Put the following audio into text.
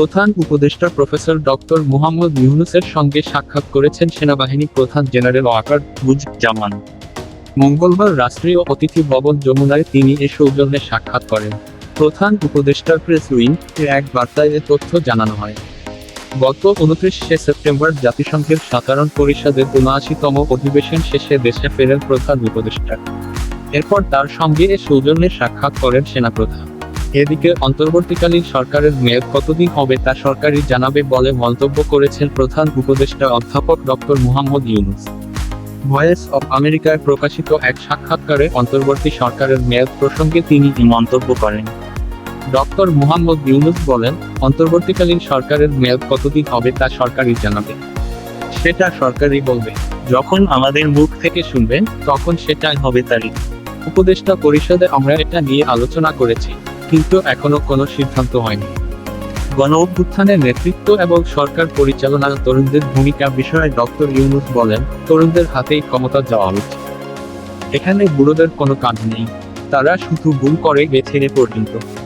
প্রধান উপদেষ্টা professor doctor Muhammad ইউনুসের সঙ্গে সাক্ষাৎ করেছেন সেনাবাহিনী প্রধান জেনারেল ওয়াকার বুজ জামান মঙ্গলবার রাষ্ট্রীয় অতিথি ভবন যমুনায় তিনি এ সৌজন্যে সাক্ষাৎ করেন। প্রধান উপদেষ্টার প্রেস উইং এর এক বার্তায় এ তথ্য জানানো হয়। গত উনত্রিশে সেপ্টেম্বর জাতিসংঘের সাধারণ পরিষদের উনআশিতম অধিবেশন শেষে দেশে ফেরেন প্রধান উপদেষ্টা। এরপর তার সঙ্গে এ সৌজন্যে সাক্ষাৎ করেন সেনাপ্রধান। এদিকে অন্তর্বর্তীকালীন সরকারের মেয়াদ কতদিন হবে তা সরকারই জানাবে বলে মন্তব্য করেছেন প্রধান উপদেষ্টা অধ্যাপক doctor Muhammad Yunus. Voice of আমেরিকায় প্রকাশিত এক সাক্ষাৎকারে অন্তর্বর্তী সরকারের মেয়াদ প্রসঙ্গে তিনি মন্তব্য করেন। ডক্টর মুহাম্মদ ইউনুস বলেন, অন্তর্বর্তীকালীন সরকারের মেয়াদ কতদিন হবে তা সরকারই জানাবে। সেটা সরকারই বলবে। যখন আমাদের মুখ থেকে শুনবেন, তখন সেটাই হবে তারিখ। উপদেষ্টা পরিষদে আমরা এটা নিয়ে আলোচনা করেছি। কিন্তু এখনও কোনো সিদ্ধান্ত হয়নি। গণ অভ্যুত্থানের নেতৃত্ব এবং সরকার পরিচালনার তরুণদের ভূমিকা বিষয়ে ডক্টর ইউনুস বলেন, তরুণদের হাতেই ক্ষমতা যাওয়া উচিত। এখানে বুড়োদের কোনো কাজ নেই। তারা শুধু ভুল করে এ পর্যন্ত।